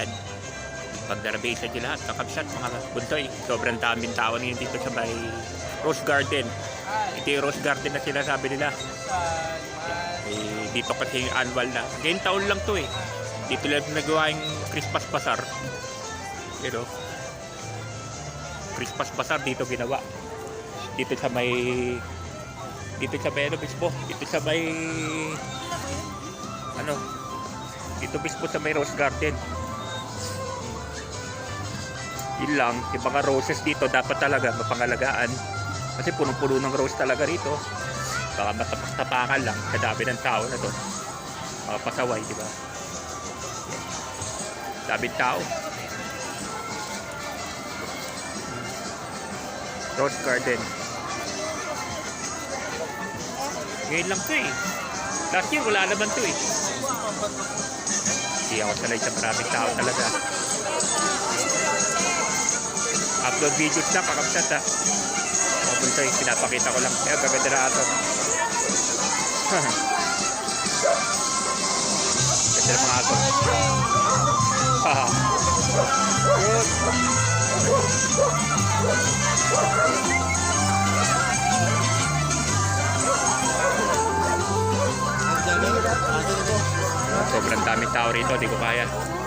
Ayan. Pag-reservation nyo lahat, kakabsat mga buntoy. Sobrang daming tao ngayon dito sa may Rose Garden. Ito yung Rose Garden na sinasabi nila. Eh, dito kasi yung annual na. Ngayon taon lang to eh. Dito lang nagawa yung Christmas Bazaar. You know? Christmas Bazaar dito ginawa. Dito sa may dito sa may ano mismo, dito sa may ano dito mismo sa may Rose Garden. Yun lang, yung mga roses dito dapat talaga mapangalagaan. Kasi punong-puno ng rose talaga rito. Baka matapak-tapakan lang sa dami ng tao na to. Mga pasaway, di ba? Daming tao. Rose Garden. Ngayon lang to eh. Last year wala naman to eh. Hindi ako sanay sa maraming tao talaga. Upload videos lang, kakabsat ha. Mga buntoy, pinapakita ko lang. Kaya gaganda na ato. Ganda ng mga ato. Haha. Good. Sobrang daming tao rito, di ko kaya.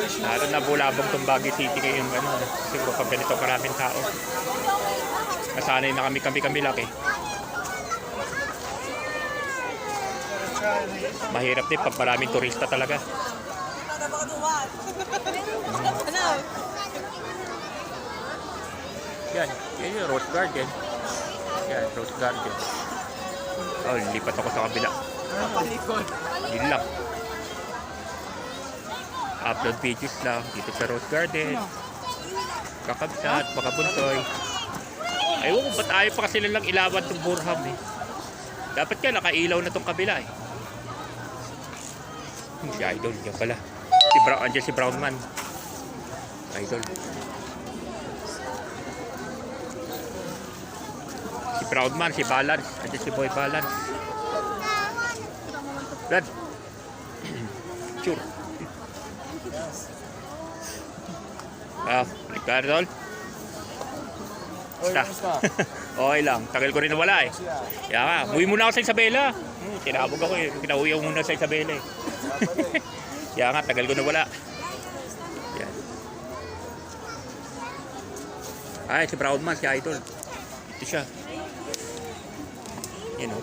Lalo na bulabog tong Baguio City ngayon, ano, siguro pag ganito karaming tao. Nasanay na kami kami kami laki. Mahirap din pag maraming turista talaga. Ano? Yan, yan yung Rose Garden. Yan, Rose Garden. Oh, lipat ako sa kabila. Yun lang. Upload videos lang dito sa Rose Garden. Kakabsat, makabuntoy. Ayaw ko, ba't ayaw pa kasi nilang ilawan itong Burham eh. Dapat yan, nakailaw na itong kabila eh. Hmm, Si Idol, yan pala. Si Brown, andyan si Brown Man. Idol. Si Proudman, si Balance. Andiyan si Boy Balance. Brad. sure. Ah, Ricardo. Basta. okay lang. Tagal ko rin nawala eh. Kaya nga, uwi muna ako sa Isabela. Hmm, tinabog ako eh. Pinauwi ako muna sa Isabela eh. Kaya nga, tagal ko nawala. Yan. Ay, si Proudman, si Idol. Ito siya. Yan o.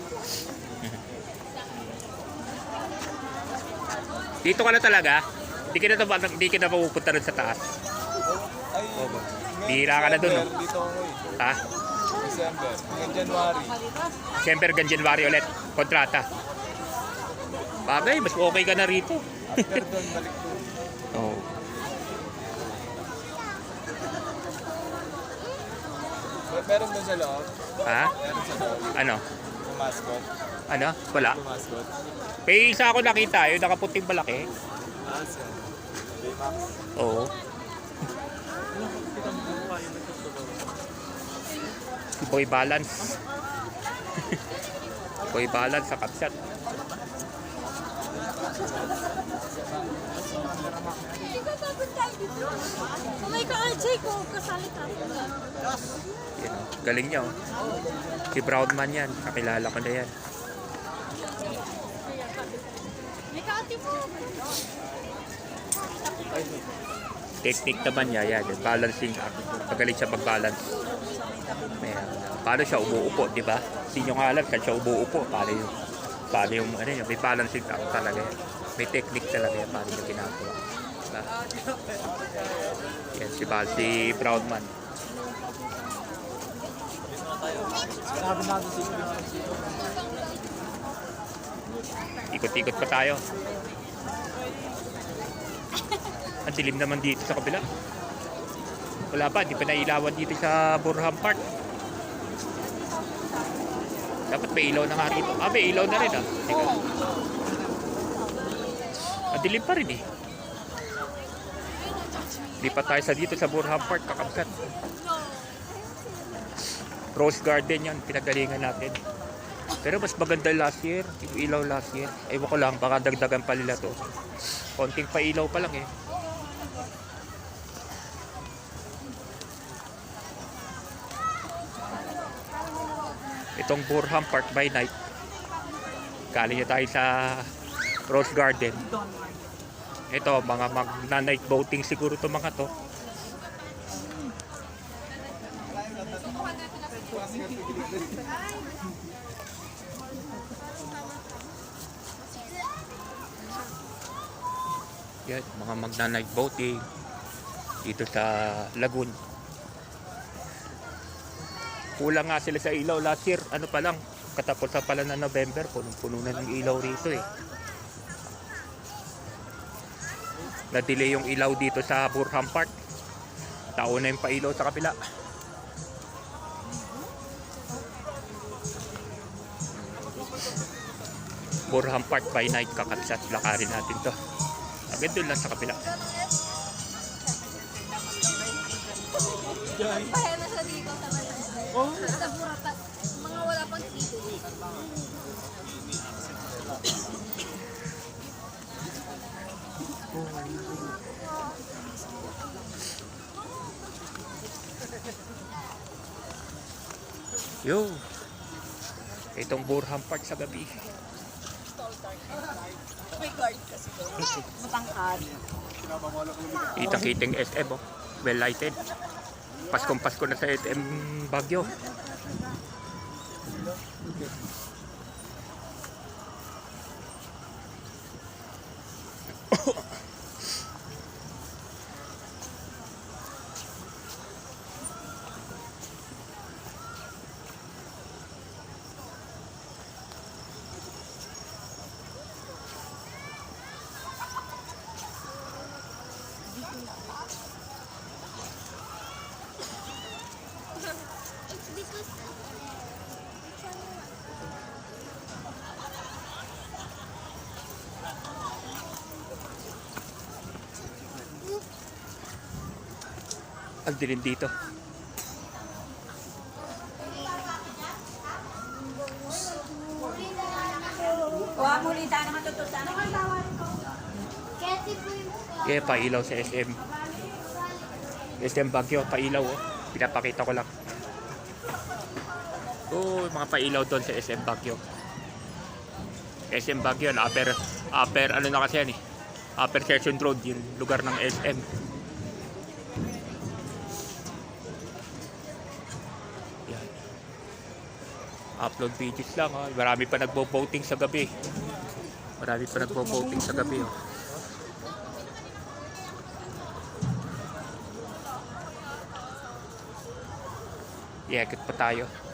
Dito ka na talaga? Hindi ka na, hindi ka na pupunta rin sa taas. Ngayon, Bihira ka na dun, no? Dito ako eh. Ha? December. Hanggang January. December hanggang January ulit. Kontrata. Bagay, mas okay ka na rito. After doon, balik doon. Oo. Mer- Meron doon sa loob. Ha? Meron sa loob. Ano? Yung mascot. Ano? Wala. Yung mascot. May isa ako nakita, yung nakaputing malaki. Ah, siya. Baymax. Oo. Boy Balance. Boy Balance sa kapsat. Hindi ka kung kasali ka. Yan. Galing niya oh. Si Brownman yan. Kakilala ko na yan. Technique naman niya yan. Balancing act. Magaling siya mag-balance. Ayan. Paano siya umuupo, di ba? Hindi nyo nga alam saan siya umuupo. Paano yung, paano yung, ano yun, may balancing act talaga yan. May technique talaga yan. Paano yung ginagawa. Diba? Yan, si Bal, si Brownman. Ikot-ikot pa tayo. Ang dilim naman dito sa kabila. Wala pa, di pa nailawan dito sa Burham Park. Dapat may ilaw na nga rito. Ah, may ilaw na rin ah. Teka. Ang dilim pa rin eh. Di pa tayo sa dito sa Burham Park, kakabsat. Rose Garden yan, pinagalingan natin. Pero mas maganda last year, yung ilaw last year. Ewan ko lang, baka dagdagan pa nila to. Konting pa ilaw pa lang eh. Itong Burham Park by night. Galing tayo sa Rose Garden. Ito, mga magna-night boating siguro to mga to. Yan, mga magna-night boating dito sa Lagoon. Kulang nga sila sa ilaw last year. Ano pa lang, katapusan pala na November, punong-puno na ng ilaw rito eh. Na-delay yung ilaw dito sa Burham Park. Taon na yung pailaw sa kapila. Burham Park by night kakabsat lakarin natin to. Agad doon lang sa kapila. Kaya na sa dito sa Oh? Sa Buratas. Mga wala pang dito. Yo. Itong Burham Park sa gabi. Matangkad. Kitang-kiting SM oh. Well lighted. Paskong Pasko na sa SM Bagyo. Ang dilim dito. Wa mo lita naman tutusan. Yeah, pailaw sa SM. SM Bagyo, pailaw oh. Pinapakita ko lang. Oh, mga pailaw doon sa SM Bagyo. SM Bagyo, na upper, upper, ano na kasi yan eh. Upper Session Road, yung lugar ng SM. Upload videos lang oh. Marami pa nagbo-voting sa gabi. Marami pa nagbo-voting sa gabi oh. Iakit pa tayo.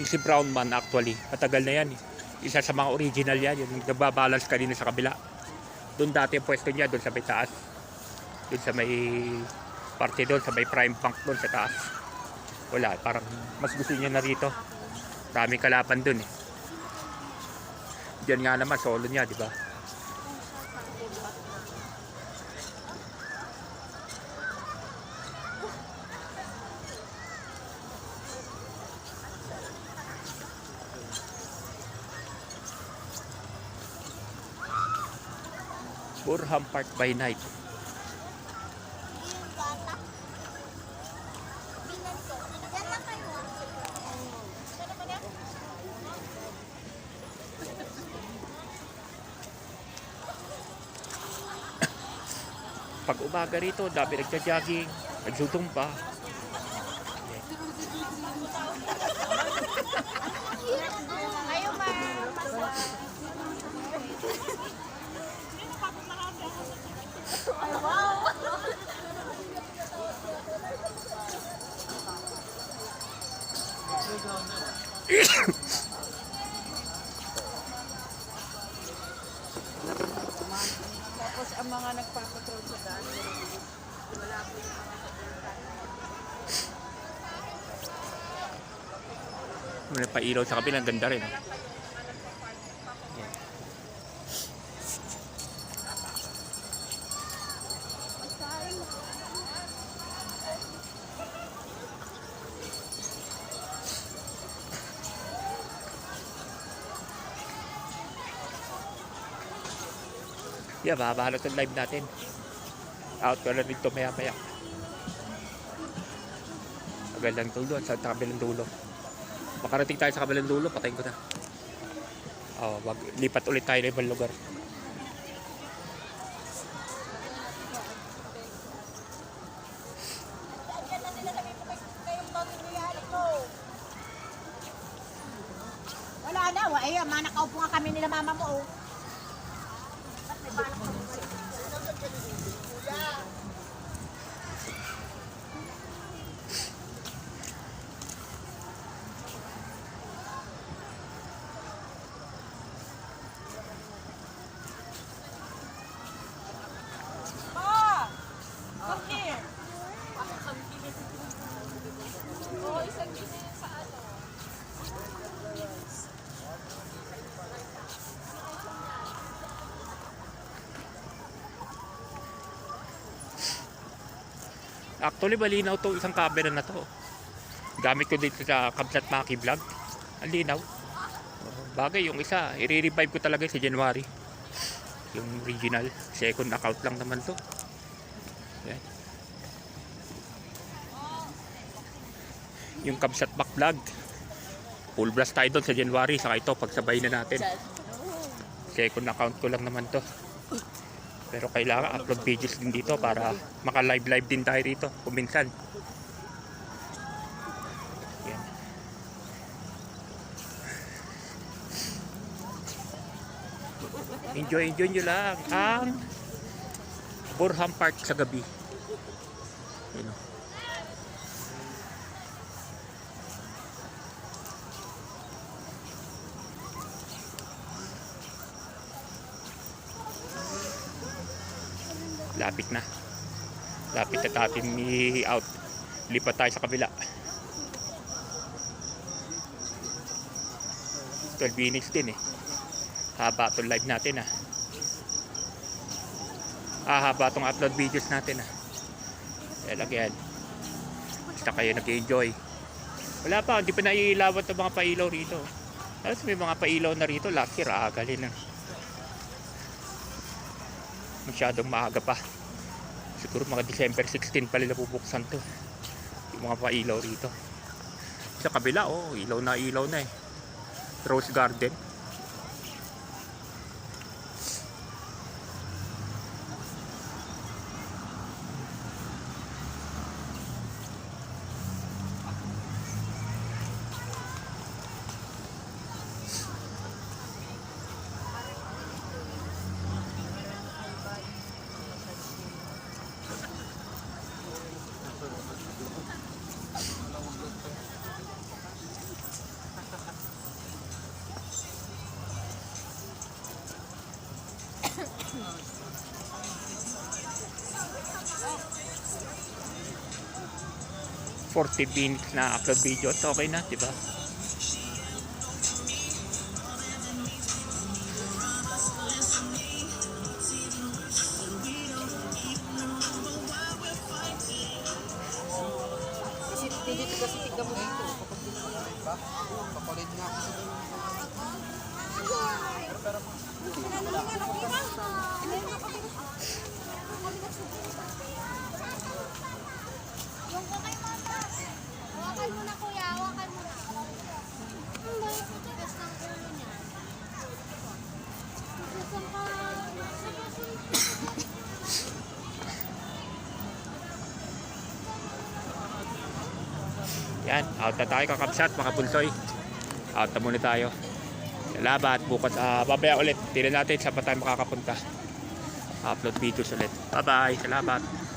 Yung si Brown Man actually, matagal na yan eh. Isa sa mga original yan, yung nagbabalance kanina sa kabila. Doon dati ang pwesto niya, doon sa may taas. Doon sa may parte doon, sa may prime bank doon sa taas. Wala, parang mas gusto niya na rito. Maraming kalapan doon eh. Diyan nga naman, solo niya, di ba? Burham Park by night. Pag umaga rito, dami nagja-jogging, nagsutumpa. Pailaw sa kabila, ang ganda rin. Yeah, mahaba na itong live natin. Out ko na dito maya maya. Kabilang dulo, sa kabilang dulo. Makarating tayo sa kabilang dulo, patayin ko na. Oh, lipat ulit tayo ng ibang lugar. Wala na, wa- eh, manakaupo nga kami nila mama mo. Oh. Oo, isang gina yun sa ano. Actually, malinaw to isang camera na to. Gamit ko dito sa Kamsat Maki Vlog. Ang linaw. Bagay, yung isa, i-revive ko talaga sa January. Yung original. Second account lang naman to. Yan. Yung Kamsat Back Vlog. Full blast tayo doon sa January. Saka ito, pagsabay na natin. Second account ko lang naman to. Pero kailangan upload videos din dito para maka-live-live din tayo rito kung minsan. Yan. Enjoy, enjoy nyo lang ang Burham Park sa gabi. Lapit na. Lapit na natin i-out. Lipat tayo sa kabila. 12 minutes din eh. Haba itong live natin ah. Ah, haba itong upload videos natin ah. Kaya lang yan. Basta kayo nag-enjoy. Wala pa, hindi pa naiilawat ng mga pailaw rito. Tapos may mga pailaw na rito, laki raagalin na. Masyadong maaga pa. Siguro mga December 16 pa nila bubuksan to. Yung mga pailaw rito. Sa kabila, oh, ilaw na ilaw na eh. Rose Garden. Forty minutes na upload video. So, okay na, di ba? Yan, out na tayo kakapsat mga pulsoy. Out na muna tayo. Salamat. Bukas, ah, babaya ulit. Tignan natin saan pa tayo makakapunta. Upload videos ulit. Bye-bye. Salamat.